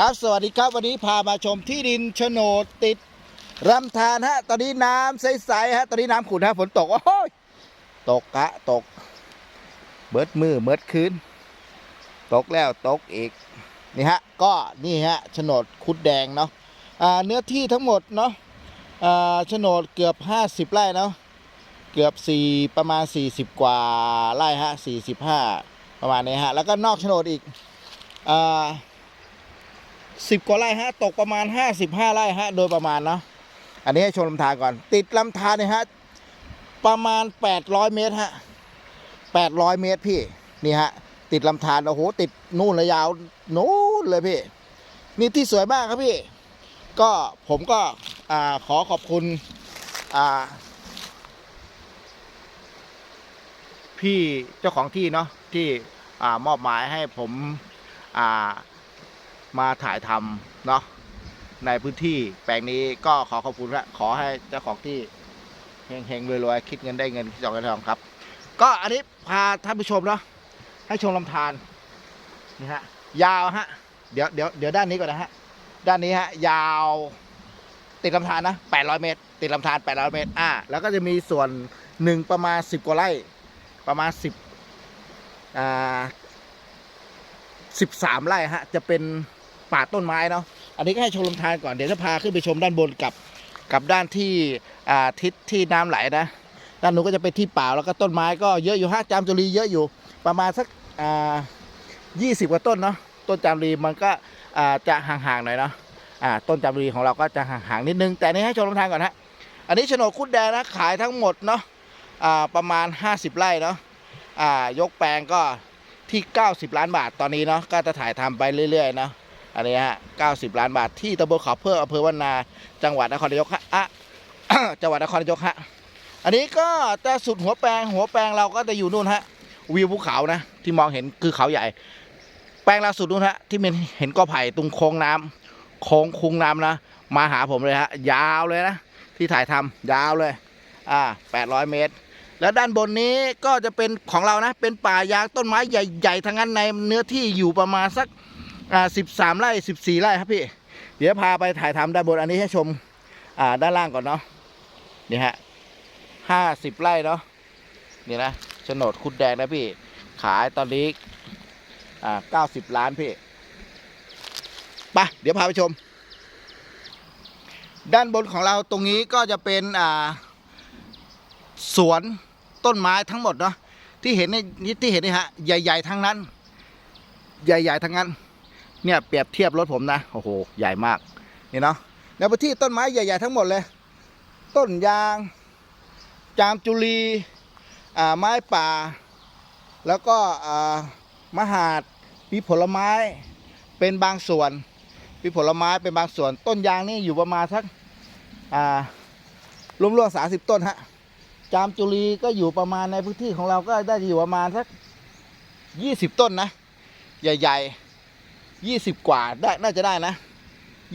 ครับสวัสดีครับวันนี้พามาชมที่ดินโฉนดติดลำธารฮะ ตอนนี้น้ำใสๆฮะ ตอนนี้น้ำขุ่นฮะฝนตก โอ้ยตกกะตก เบิดมือเบิดคืนตกแล้วตกอีกนี่ฮะ ก็นี่ฮะโฉนดคุดแดงเนาะเนื้อที่ทั้งหมดเนาะโฉนดเกือบ 50 ไร่เนาะเกือบ 4 ประมาณ 40 กว่าไร่ฮะ45 ประมาณนี้ฮะ แล้วก็นอกโฉนดอีกอ่า สิบกว่าไร่ฮะตกประมาณห้าสิบห้าไร่ฮะโดยประมาณเนาะอันนี้ให้ชมลำธารก่อน ติดลำธารเนี่ยฮะประมาณแปดร้อยเมตรฮะแปดร้อยเมตรพี่นี่ฮะติดลำธารโอ้โหติดนู่นเลยยาวนู่นเลยพี่ นี่ที่สวยมากครับพี่ ก็ผมก็อ่าขอขอบคุณอ่าพี่เจ้าของที่เนาะที่อ่ามอบหมายให้ผมอ่า มาถ่ายทำเนาะในพื้นที่แปลงนี้ก็ขอขอบคุณละขอให้เจ้าของที่เฮงๆรวยๆคิดเงินได้เงินคิดทองได้ทองครับ ก็อันนี้พาท่านผู้ชมเนาะให้ชมลำธารนี่ฮะยาวฮะเดี๋ยวเดี๋ยวเดี๋ยวด้านนี้ก่อนนะฮะด้านนี้ฮะยาวติดลำธารนะ800 เมตร ติดลำธาร800 เมตรอ่าแล้วก็จะมีส่วนหนึ่งประมาณ 10 กว่าไร่ประมาณ 10อ่าสิบสามไร่ฮะจะเป็น ป่าต้นไม้เนาะอันนี้ก็ให้ชมลำธารก่อนเดี๋ยวจะพาขึ้นไปชมด้านบนกับกับด้านที่ทิศที่น้ำไหลนะด้านนู้นก็จะเป็นที่ป่าแล้วก็ต้นไม้ก็เยอะอยู่ฮะจามจุรีเยอะอยู่ประมาณสักยี่สิบกว่าต้นเนาะต้นจามจุรีมันก็จะห่างๆหน่อยเนาะต้นจามจุรีของเราก็จะห่างๆนิดนึง แต่นี้ให้ชมลำธารก่อนฮะอันนี้โฉนดคุดแดงนะขายทั้งหมดเนาะประมาณ 50 ไร่เนาะยกแปลงก็ที่ 90 ล้านบาทตอนนี้เนาะก็จะถ่ายทำไปเรื่อยๆเนาะ อันนี้ฮะ90 ล้านบาทที่ตำบลเขาเพื่ออำเภอวันนา จังหวัดนครนายกฮะอะจังหวัดนครนายกฮะอันนี้ก็จะสุดหัวแปลงหัวแปลงเราก็จะอยู่นู่นฮะวิวภูเขานะ ที่มองเห็นคือเขาใหญ่ แปลงล่าสุดนู่นฮะที่มันเห็นกอไผ่ตรงโค้งน้ำโค้งคุงน้ำนะมาหาผมเลยฮะยาวเลยนะที่ถ่ายทำยาวเลย อ่า 800 เมตร แล้วด้านบนนี้ก็จะเป็นของเรานะ เป็นป่ายางต้นไม้ใหญ่ ๆทั้งนั้นในเนื้อที่อยู่ประมาณสัก อ่าสิบสามไร่สิบสี่ไร่ครับพี่ เดี๋ยวพาไปถ่ายทำด้านบนอันนี้ให้ชม อ่าด้านล่างก่อนเนาะนี่ฮะห้าสิบไร่เนาะนี่นะโฉนดคุดแดงนะพี่ ขายตอนนี้อ่าเก้าสิบล้านพี่ไปเดี๋ยวพาไปชม ด้านบนของเราตรงนี้ก็จะเป็นอ่าสวนต้นไม้ทั้งหมดเนาะที่เห็นในี่ที่เห็นนี่ฮะใหญ่ ๆ ทั้งนั้น ใหญ่ ๆ ทั้งนั้น เนี่ยเปรียบเทียบรถผมนะโอ้โหใหญ่มากนี่เนาะในพื้นที่ต้นไม้ใหญ่ ๆ ทั้งหมดเลย ต้นยาง จามจุลีอ่าไม้ป่า แล้วก็อ่ามหาดมีผลไม้เป็นบางส่วนมีผลไม้เป็นบางส่วน ต้นยางนี่อยู่ประมาณสักอ่ารวมๆสาสิบต้นฮะจามจุลีก็อยู่ประมาณในพื้นที่ของเราก็ได้อยู่ประมาณสักยี่สิบต้นนะ ใหญ่ ๆ ยี่สิบกว่าได้น่าจะได้นะ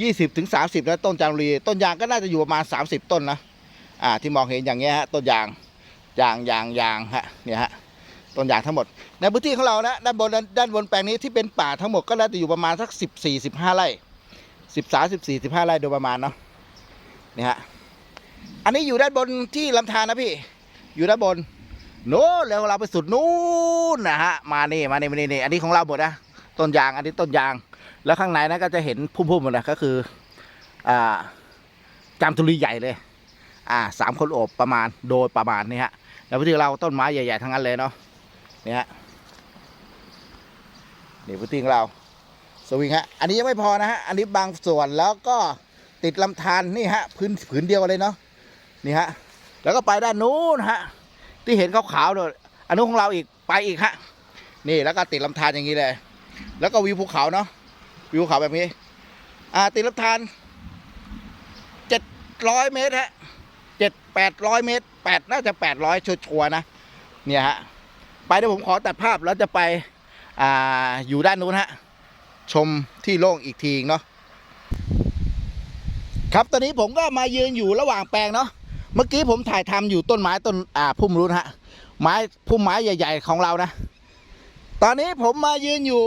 ยี่สิบถึงสามสิบนะต้นจามจุลีต้นยางก็น่าจะอยู่ประมาณสามสิบต้นนะอ่าที่มองเห็นอย่างเงี้ยฮะต้นยางยางยางยางฮะเนี่ยฮะต้นยางทั้งหมด ในพื้นที่ของเรานะด้านบนด้านบนแปลงนี้ที่เป็นป่าทั้งหมดก็น่าจะอยู่ประมาณสักสิบสี่สิบห้าไร่สิบสามสิบสี่สิบห้าไร่โดยประมาณเนาะนี่ฮะอันนี้อยู่ด้านบนที่ลำธารนะพี่ อยู่ด้านบนโน้แล้วเราไปสุดนู้นนะฮะมานี่มานี่มานี่นี่อันนี้ของเราหมดนะ ต้นยางอันนี้ต้นยาง แล้วข้างในนั้นก็จะเห็นพุ่มๆหมดนะก็คืออ่าจามทุรีใหญ่เลยอ่าสามคนโอบประมาณโดยประมาณนี่ฮะแล้วพื้นที่เราต้นไม้ใหญ่ๆทั้งนั้นเลยเนาะนี่ฮะนี่พื้นที่ของเราสวิงฮะอันนี้ยังไม่พอนะฮะอันนี้บางส่วนแล้วก็ติดลำธารนี่ฮะพื้นผืนเดียวเลยเนาะนี่ฮะแล้วก็ไปด้านนู้นฮะที่เห็นขาวๆเลยอันนู้นของเราอีกไปอีกฮะนี่แล้วก็ติดลำธารอย่างนี้เลย แล้วก็วิวภูเขาเนาะวิวภูเขาแบบนี้ อ่าติลำธารเจ็ดร้อยเมตรฮะเจ็ดแปดร้อยเมตรแปดน่าจะแปดร้อยชัวร์นะ เนี่ยฮะ ไปเดี๋ยวผมขอตัดภาพแล้วจะไปอ่าอยู่ด้านนู้นฮะ ชมที่โล่งอีกทีเนาะครับตอนนี้ผมก็มายืนอยู่ระหว่างแปลงเนาะเมื่อกี้ผมถ่ายทำอยู่ต้นไม้ต้นอ่าพุ่มรุ้นฮะไม้พุ่มไม้ใหญ่ ๆ ของเรานะ ตอนนี้ผมมายืนอยู่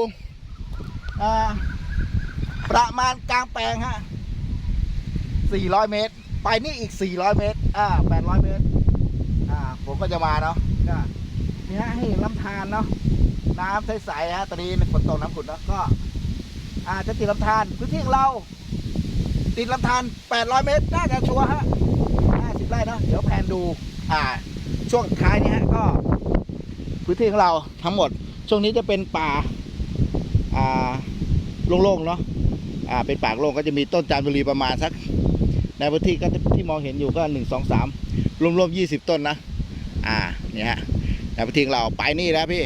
ประมาณกลางแปลงฮะ 400 เมตร ไปนี่อีก 400 เมตร อ่า 800 เมตร อ่า ผมก็จะมาเนาะก็นี่ฮะให้เห็นลำธารเนาะ น้ำใสๆฮะ ตอนนี้ฝนตกน้ำขุดเนาะก็ อ่า จะติดลำธารพื้นที่ของเรา ติดลำธาร800 เมตร น่าจะชัวร์ฮะ50ไร่เนาะ เดี๋ยวแพนดู อ่า ช่วงท้ายนี้ฮะ ก็ พื้นที่ของเราทั้งหมด ช่วงนี้จะเป็นป่าอ่าโล่งๆเนาะอ่าเป็นป่าโล่งก็จะมีต้นจามจุรีประมาณสัก ในพื้นที่ก็ที่มองเห็นอยู่ก็หนึ่งสองสามรวมๆยี่สิบต้นนะอ่าเนี่ยฮะในพื้นที่เราไปนี่แล้วพี่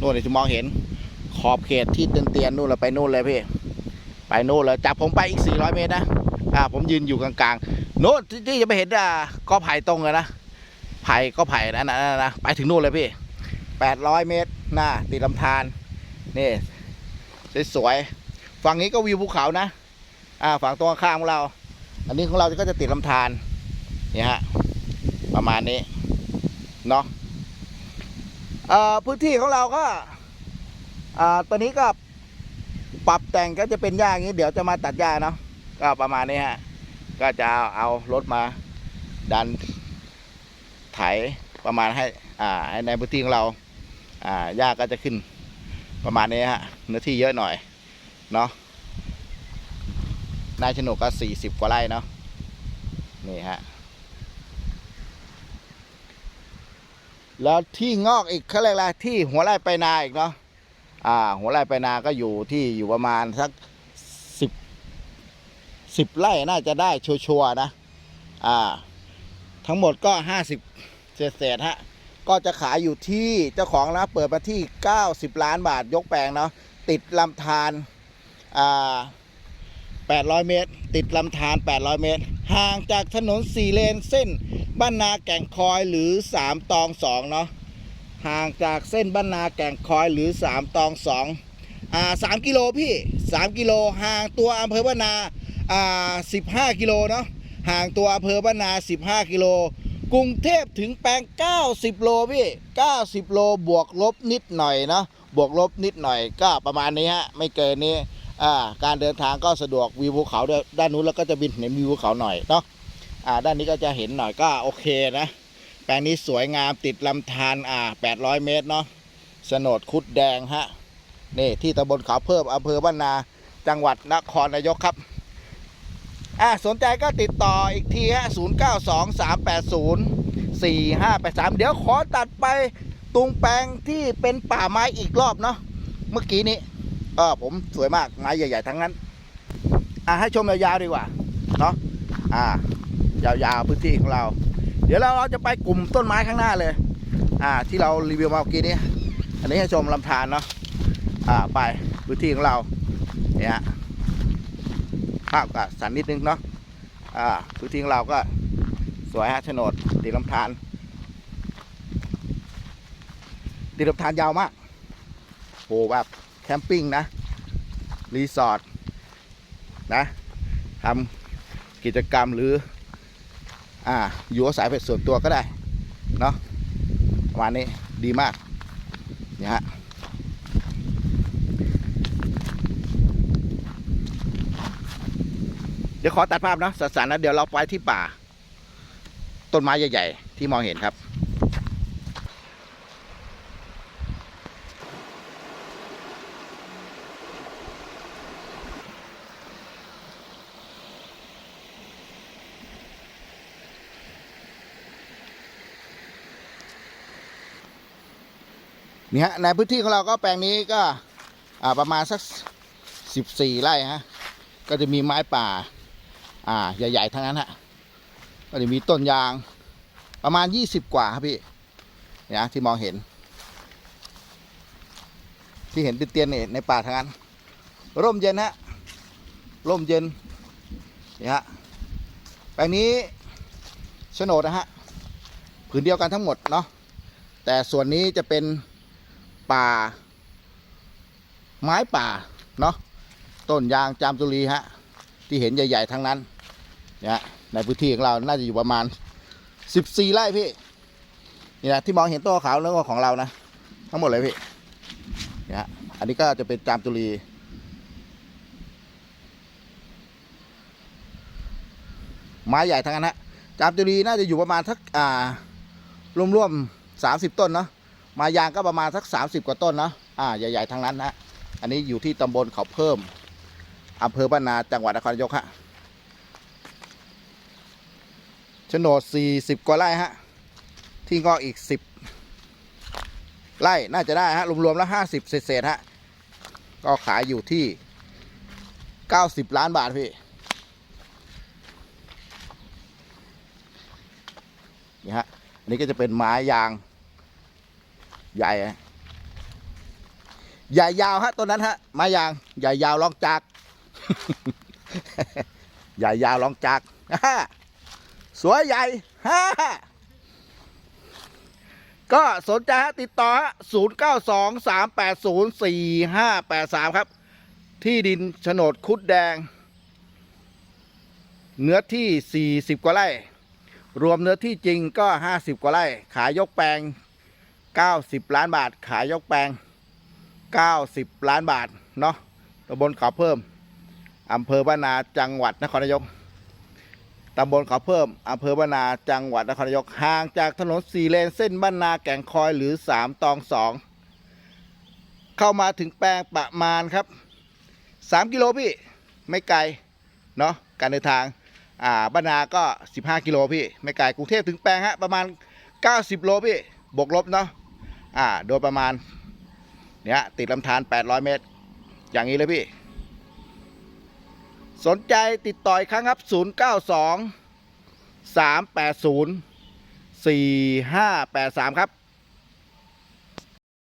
นู่นเลยที่มองเห็นขอบเขตที่เตียนๆนู่นเราไปนู่นเลยพี่ไปนู่นเลยจับผมไปอีก 400 เมตรนะอ่าผมยืนอยู่กลางๆโน้นที่จะไปเห็นอ่ากอไผ่ตรงเลยนะไผ่ก็ไผ่นะนะนะนะไปถึงนู่นเลยพี่ 800 เมตร หน้าติดลำธารนี่สวยๆฝั่งนี้ก็วิวภูเขานะ อ่าฝั่งตรงข้ามของเรา อันนี้ของเราก็จะติดลำธารเนี่ยฮะประมาณนี้เนาะพื้นที่ของเราก็อ่าตอนนี้ก็ปรับแต่งก็จะเป็นหญ้าอย่างนี้ เดี๋ยวจะมาตัดหญ้าเนาะก็ประมาณนี้ฮะก็จะเอาเอารถมาดันไถประมาณให้อ่าให้ในพื้นที่ของเรา อ่าหญ้าก็จะขึ้นประมาณนี้ฮะเนื้อที่เยอะหน่อยเนาะนายชนกก็สี่สิบกว่าไร่เนาะนี่ฮะแล้วที่งอกอีกเขาเรียกอะไรที่หัวไร่ไปนาอีกเนาะอ่า หัวไร่ไปนาก็อยู่ที่อยู่ประมาณสักสิบสิบไร่น่าจะได้ชัวร์ๆนะ อ่า ทั้งหมดก็ห้าสิบเศษๆฮะ ก็จะขายอยู่ที่เจ้าของนะเปิดมาที่ 90 ล้านบาทยกแปลงเนาะติดลำธารอ่า800 เมตร ติดลำธาร800 เมตร ห่างจากถนน4เลนเส้นบ้านนาแก่งคอยหรือ 3 ตอง2เนาะห่างจากเส้นบ้านนาแก่งคอยหรือ 3 ตอง2อ่า3กิโลพี่3กิโลห่างตัวอำเภอบ้านนาอ่า15 กิโลเนาะห่างตัวอำเภอบ้านนา 15 กิโล กรุงเทพถึงแปลง 90 โลพี่ 90 โลบวกลบนิดหน่อยเนาะบวกลบนิดหน่อยก็ประมาณนี้ฮะ ไม่เกินนี้ อ่า การเดินทางก็สะดวกวิวภูเขาด้านนู้นแล้วก็จะบินเห็นวิวภูเขาหน่อยเนาะ อ่า ด้านนี้ก็จะเห็นหน่อยก็โอเคนะ แปลงนี้สวยงามติดลำธาร อ่า 800 เมตรเนาะโฉนดคุดแดงฮะ นี่ที่ตำบลเขาเพิ่มอำเภอบ้านนา จังหวัดนครนายกครับ อ่าสนใจก็ติดต่ออีกทีฮะ0 9 2 3 8 0 4 5 8 3เดี๋ยวขอตัดไปตรงแปลงที่เป็นป่าไม้อีกรอบเนาะเมื่อกี้นี้เออผมสวยมากไม้ใหญ่ๆทั้งนั้น อะให้ชมยาวๆดีกว่าเนาะอ่ายาวๆพื้นที่ของเรา เดี๋ยวเราเราจะไปกลุ่มต้นไม้ข้างหน้าเลย อ่า ที่เรารีวิวมาเมื่อกี้นี้ อันนี้ให้ชมลำธารเนาะอ่าไปพื้นที่ของเราเนี่ย ภาพกับสันนิดนึงเนาะอ่าพื้นที่ของเราก็สวยฮะโฉนดติดลำธารติดลำธารยาวมากโหแบบแคมปิ้งนะ รีสอร์ทนะทำกิจกรรมหรือ อ่า อยู่อาศัยเป็นส่วนตัวก็ได้ เนาะประมาณนี้ดีมากเนี่ยฮะ เดี๋ยวขอตัดภาพเนาะสันๆนะเดี๋ยวเราไปที่ป่า ต้นไม้ใหญ่ๆ ที่มองเห็นครับนี่ฮะในพื้นที่ของเราก็แปลงนี้ก็ประมาณสักสิบสี่ไร่ฮะ ก็จะมีไม้ป่า อ่า ใหญ่ๆ ทั้งนั้นฮะก็จะมีต้นยางประมาณยี่สิบกว่าครับพี่เนี่ยนะที่มองเห็น ที่เห็นติดเตียนๆเนี่ยในป่าทั้งนั้น ร่มเย็นฮะร่มเย็นนี่ฮะแปลงนี้โฉนดนะฮะผืนเดียวกันทั้งหมดเนาะแต่ส่วนนี้จะเป็นป่า ไม้ป่าเนาะต้นยางจามจุรีฮะที่เห็นใหญ่ ๆ ทั้งนั้น นี่ยในพื้นที่ของเราน่าจะอยู่ประมาณ 14 ไร่พี่นี่นะที่มองเห็นตัวขาวแล้วก็ของเรานะ ทั้งหมดเลยพี่เนี่ยอันนี้ก็จะเป็นจามจุรีไม้ใหญ่ทั้งนั้นฮะจามจุรีน่าจะอยู่ประมาณสักอ่ารวมๆสามสิบต้นเนาะมายางก็ประมาณสักสามสิบกว่าต้นเนาะอ่าใหญ่ๆทั้งนั้นนะอันนี้อยู่ที่ตำบลเขาเพิ่มอำเภอบ้านนาจังหวัดนครนายกฮะ โฉนดสี่สิบกว่าไร่ฮะ ที่งอกอีกสิบไร่น่าจะได้ฮะ รวมๆแล้วห้าสิบเศษๆฮะ ก็ขายอยู่ที่เก้าสิบล้านบาทพี่นี่ฮะ อันนี้ก็จะเป็นไม้ยาง ใหญ่ใหญ่ยาวฮะต้นนั้นฮะ ไม้ยาง ใหญ่ยาวลองจาก ใหญ่ยาวลองจากฮ่า สวยใหญ่ฮ่าก็สนใจฮะติดต่อฮะ0 9 2 3 8 0 4 5 8 3ครับ ที่ดินโฉนดคุดแดง เนื้อที่40กว่าไร่ รวมเนื้อที่จริงก็50กว่าไร่ ขายยกแปลง90ล้านบาท ขายยกแปลง90ล้านบาท เนาะตำบลเขาเพิ่มอำเภอบ้านนาจังหวัดนครนายก ตำบลเขาเพิ่มอำเภอบ้านนาจังหวัดนครนายกห่างจากถนนสี่เลนเส้นบ้านนาแก่งคอยหรือ 3 ตอง2เข้ามาถึงแปลงประมาณครับ 3 กิโลพี่ไม่ไกลเนาะการเดินทางอ่าบ้านนาก็ 15 กิโลพี่ ไม่ไกลกรุงเทพถึงแปลงฮะประมาณ 90 โลพี่บวกลบเนาะอ่าโดยประมาณเนี่ยติดลำธาร800 เมตร อย่างนี้เลยพี่ สนใจติดต่ออีกครั้งครับ 092 380 4583 ครับ